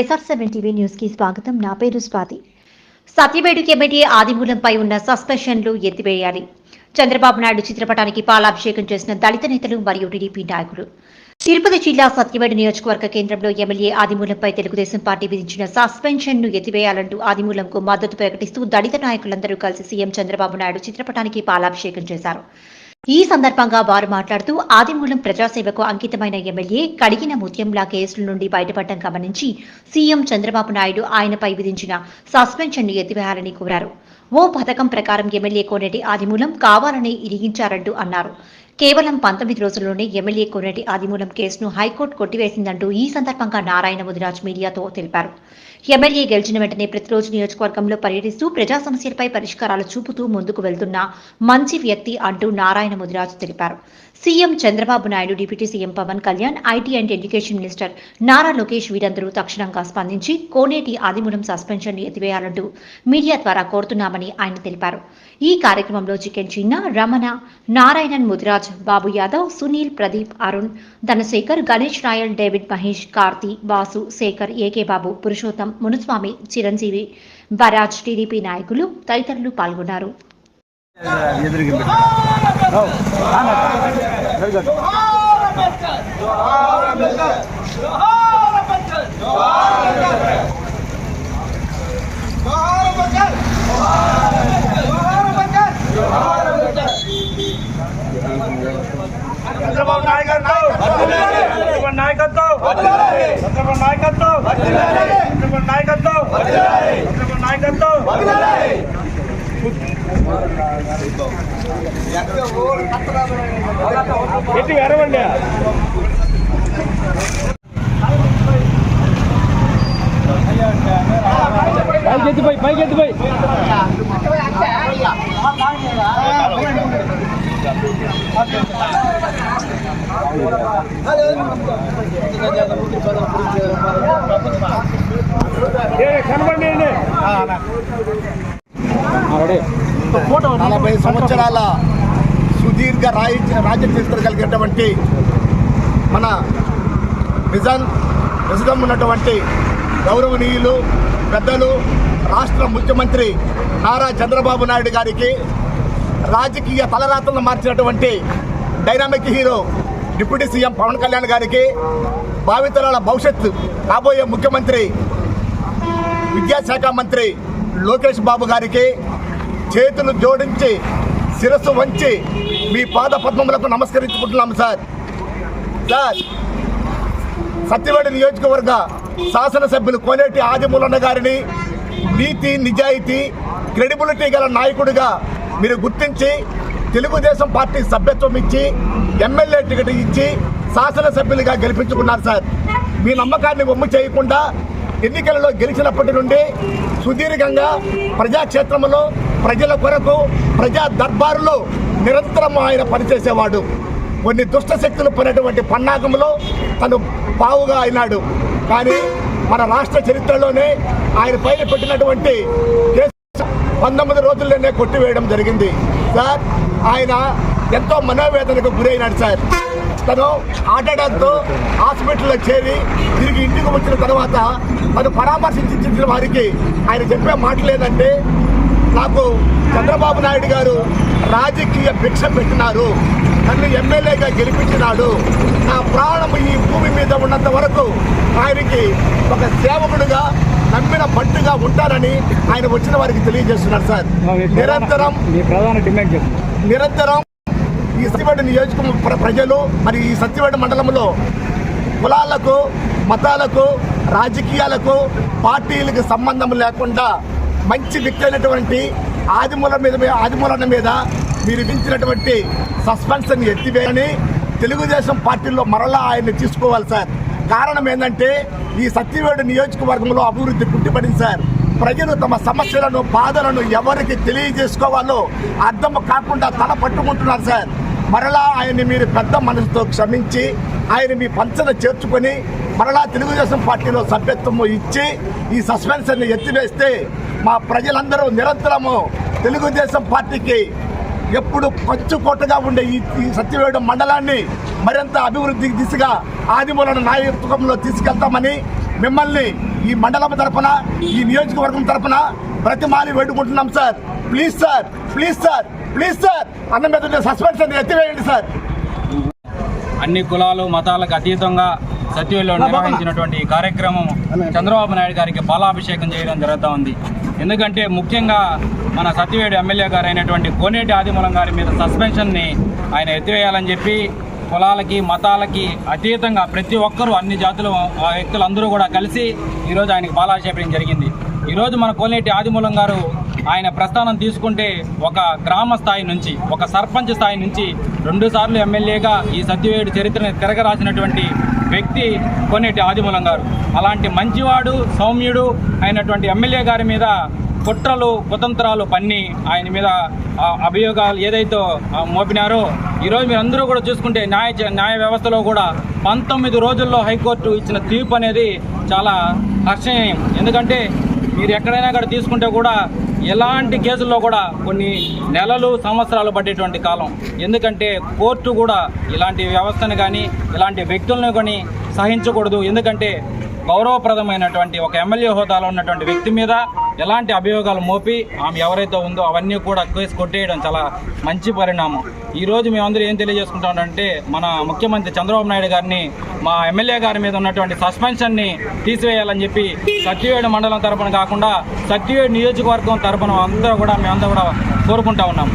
SR seven TV న్యూస్కి స్వాగతం. నా పేరు స్వాతి. సత్యవేడు కమిటీ ఆదిమూలంపై ఉన్న సస్పెన్షన్లు ఎత్తివేయాలి. చంద్రబాబు నాయుడు చిత్రపటానికి పాలాభిషేకం చేసిన దళిత నేతలు మరియు టీడీపీ నాయకులు. తిరుపతి జిల్లా సత్యవేడు నియోజకవర్గ కేంద్రంలో ఎమ్మెల్యే ఆదిమూలంపై తెలుగుదేశం పార్టీ విధించిన సస్పెన్షన్ను ఎత్తివేయాలంటూ ఆదిమూలంకు మద్దతు ప్రకటిస్తూ దళిత నాయకులందరూ కలిసి సీఎం చంద్రబాబు నాయుడు చిత్రపటానికి పాలాభిషేకం చేశారు. ఈ సందర్భంగా వారు మాట్లాడుతూ ఆదిమూలం ప్రజాసేవకు అంకితమైన ఎమ్మెల్యే కడిగిన ముత్యంలా కేసుల నుండి బయటపడటం గమనించి సీఎం చంద్రబాబు నాయుడు ఆయనపై విధించిన సస్పెన్షన్ను ఎత్తివేయాలని కోరారు. ఓ పథకం ప్రకారం ఎమ్మెల్యే కోనేటి ఆదిమూలం కావాలని ఇరిగించారంటూ అన్నారు. కేవలం పంతొమ్మిది రోజుల్లోనే ఎమ్మెల్యే కోనేటి ఆదిమూలం కేసును హైకోర్టు కొట్టివేసిందంటూ ఈ సందర్భంగా నారాయణ ముదిరాజ్ మీడియాతో తెలిపారు. ఎమ్మెల్యే గెలిచిన వెంటనే ప్రతిరోజు నియోజకవర్గంలో పర్యటిస్తూ ప్రజా సమస్యలపై పరిష్కారాలు చూపుతూ ముందుకు వెళ్తున్న మంచి వ్యక్తి అంటూ నారాయణ ముదిరాజ్ తెలిపారు. CM Chandrababu Naidu deputy CM Pawan Kalyan IT and education minister Nara Lokesh వీరందరూ తక్షణంగా స్పందించి కోనేటి ఆదిమూలం సస్పెన్షన్ ఎత్తివేయాలంటూ మీడియా ద్వారా కోరుతున్నామని ఆయన తెలిపారు. ఈ కార్యక్రమంలో chicken Chinna Ramana Narayanan Mudiraj Babu Yadav Sunil Pradeep Arun Dhanasekhar Ganesh royal David Mahesh Karthi Basu Sekhar AK Babu Purushottam Munuswamy Chiranjeevi బరాజ్ టీడీపీ నాయకులు తదితరులు పాల్గొన్నారు. ఎదురుగా చంద్రబాబు నాయకత్వం నాయకత్వం చంద్రబాబు నాయకత్వం చంద్రబాబు నాయకత్వం ఎట్టి అరవండి పైకి ఎత్తిపోయి పైకి ఎత్తిపోయి నలభై సంవత్సరాల సుదీర్ఘ రాయి రాజ్య చరిత్ర కలిగినటువంటి మన నిజాం నిజం ఉన్నటువంటి గౌరవనీయులు పెద్దలు రాష్ట్ర ముఖ్యమంత్రి నారా చంద్రబాబు నాయుడు గారికి రాజకీయ తలరాతలను మార్చినటువంటి dynamic hero deputy CM Pawan Kalyan గారికి భావితరాల భవిష్యత్తు రాబోయే ముఖ్యమంత్రి విద్యాశాఖ మంత్రి లోకేష్ బాబు గారికి చేతులు జోడించి శిరస్సు వంచి మీ పాద పద్మములకు నమస్కరించుకుంటున్నాం సార్. సార్ సత్యవేడి నియోజకవర్గ శాసనసభ్యులు కోనేటి ఆదిమూలన్న గారిని నీతి నిజాయితీ క్రెడిబిలిటీ గల నాయకుడిగా మీరు గుర్తించి తెలుగుదేశం పార్టీ సభ్యత్వం ఇచ్చి ఎమ్మెల్యే టికెట్ ఇచ్చి శాసనసభ్యులుగా గెలిపించుకున్నారు సార్. మీ నమ్మకాన్ని ఒమ్ము చేయకుండా ఎన్నికలలో గెలిచినప్పటి నుండి సుదీర్ఘంగా ప్రజాక్షేత్రంలో ప్రజల కొరకు ప్రజా దర్బారులో నిరంతరం ఆయన పనిచేసేవాడు. కొన్ని దుష్ట శక్తులు పడినటువంటి పన్నాగంలో తను పావుగా అయినాడు. కానీ మన రాష్ట్ర చరిత్రలోనే ఆయన పైన పెట్టినటువంటి పంతొమ్మిది రోజుల్లోనే కొట్టివేయడం జరిగింది. సార్ ఆయన ఎంతో మనోవేదనకు గురైనాడు సార్. తను అటాక్తో హాస్పిటల్లో చేరి తిరిగి ఇంటికి వచ్చిన తర్వాత తను పరామర్శించిన వారికి ఆయన చెప్పే మాట లేదంటే నాకు చంద్రబాబు నాయుడు గారు రాజకీయ భిక్ష పెట్టినారు. నన్ను ఎమ్మెల్యేగా గెలిపించినాడు. నా ప్రాణం ఈ భూమి మీద ఉన్నంత వరకు ఆయనకి ఒక సేవకుడుగా నమ్మిన బంటుగా ఉంటానని ఆయన వచ్చిన వారికి తెలియజేస్తున్నారు సార్. నిరంతరం నిరంతరం ఈ సత్యవేడ నియోజకవర్గ ప్ర- ప్రజలు మరి ఈ సత్యవేడ మండలంలో కులాలకు మతాలకు రాజకీయాలకు పార్టీలకు సంబంధం లేకుండా మంచి వ్యక్తి అయినటువంటి ఆదిమూల మీద ఆదిమూలన్న మీద మీరు విధించినటువంటి సస్పెన్షన్ ఎత్తివేయని తెలుగుదేశం పార్టీలో మరలా ఆయన్ని తీసుకోవాలి సార్. కారణం ఏంటంటే ఈ సత్యవేడు నియోజకవర్గంలో అభివృద్ధి పుట్టిపడింది సార్. ప్రజలు తమ సమస్యలను బాధలను ఎవరికి తెలియజేసుకోవాలో అర్థం కాకుండా తల పట్టుకుంటున్నారు సార్. మరలా ఆయన్ని మీరు పెద్ద మనసుతో క్షమించి ఆయన మీ పంచన చేర్చుకొని మరలా తెలుగుదేశం పార్టీలో సభ్యత్వము ఇచ్చి ఈ సస్పెన్షన్ని ఎత్తివేస్తే మా ప్రజలందరూ నిరంతరము తెలుగుదేశం పార్టీకి ఎప్పుడు పంచుకోటగా ఉండే ఈ ఈ సత్యవేడు మండలాన్ని మరింత అభివృద్ధి దిశగా ఆదిమూలన నాయకత్వంలో తీసుకెళ్తామని మిమ్మల్ని ఈ మండలం తరఫున ఈ నియోజకవర్గం తరపున ప్రతిమాని వేడుకుంటున్నాం sir. Please sir please sir. Please sir అన్న మీద సస్పెన్షన్ ఎత్తివేయండి సార్. అన్ని కులాలు మతాలకు అతీతంగా సత్యవేలో నిర్వహించినటువంటి ఈ కార్యక్రమం చంద్రబాబు నాయుడు గారికి పాలాభిషేకం చేయడం జరుగుతూ ఉంది. ఎందుకంటే ముఖ్యంగా మన సత్యవేడు ఎమ్మెల్యే గారు అయినటువంటి కోనేటి ఆదిమూలం గారి మీద సస్పెన్షన్ని ఆయన ఎత్తివేయాలని చెప్పి కులాలకి మతాలకి అతీతంగా ప్రతి ఒక్కరూ అన్ని జాతుల ఆ వ్యక్తులు అందరూ కూడా కలిసి ఈరోజు ఆయనకి పాలాభిషేకం జరిగింది. ఈరోజు మన కోనేటి ఆదిమూలం గారు ఆయన ప్రస్థానం తీసుకుంటే ఒక గ్రామ స్థాయి నుంచి ఒక సర్పంచ్ స్థాయి నుంచి రెండు సార్లు ఎమ్మెల్యేగా ఈ సత్యవేడు చరిత్రను తిరగరాసినటువంటి వ్యక్తి కొనేటి ఆదిమూలం గారు. అలాంటి మంచివాడు సౌమ్యుడు అయినటువంటి ఎమ్మెల్యే గారి మీద కుట్రలు కుతంత్రాలు పన్ని ఆయన మీద అభియోగాలు ఏదైతే మోపినారో ఈరోజు మీరందరూ అందరూ కూడా చూసుకుంటే న్యాయ న్యాయ వ్యవస్థలో కూడా పంతొమ్మిది రోజుల్లో హైకోర్టు ఇచ్చిన తీర్పు అనేది చాలా హర్షణీయం. ఎందుకంటే మీరు ఎక్కడైనా కూడా తీసుకుంటే కూడా ఎలాంటి కేసుల్లో కూడా కొన్ని నెలలు సంవత్సరాలు పడేటువంటి కాలం. ఎందుకంటే కోర్టు కూడా ఇలాంటి వ్యవస్థను కానీ ఇలాంటి వ్యక్తులను కానీ సహించకూడదు. ఎందుకంటే గౌరవప్రదమైనటువంటి ఒక ఎమ్మెల్యే హోదాలో ఉన్నటువంటి వ్యక్తి మీద ఎలాంటి అభియోగాలు మోపి ఆమె ఎవరైతే ఉందో అవన్నీ కూడా కేసు కొట్టేయడం చాలా మంచి పరిణామం. ఈరోజు మేమందరూ ఏం తెలియజేసుకుంటామంటే మన ముఖ్యమంత్రి చంద్రబాబు నాయుడు గారిని మా ఎమ్మెల్యే గారి మీద ఉన్నటువంటి సస్పెన్షన్ని తీసివేయాలని చెప్పి సత్యవేడు మండలం తరపున కాకుండా సత్యవేడు నియోజకవర్గం తరపున అందరూ కూడా మేమందరూ కూడా కోరుకుంటా ఉన్నాం.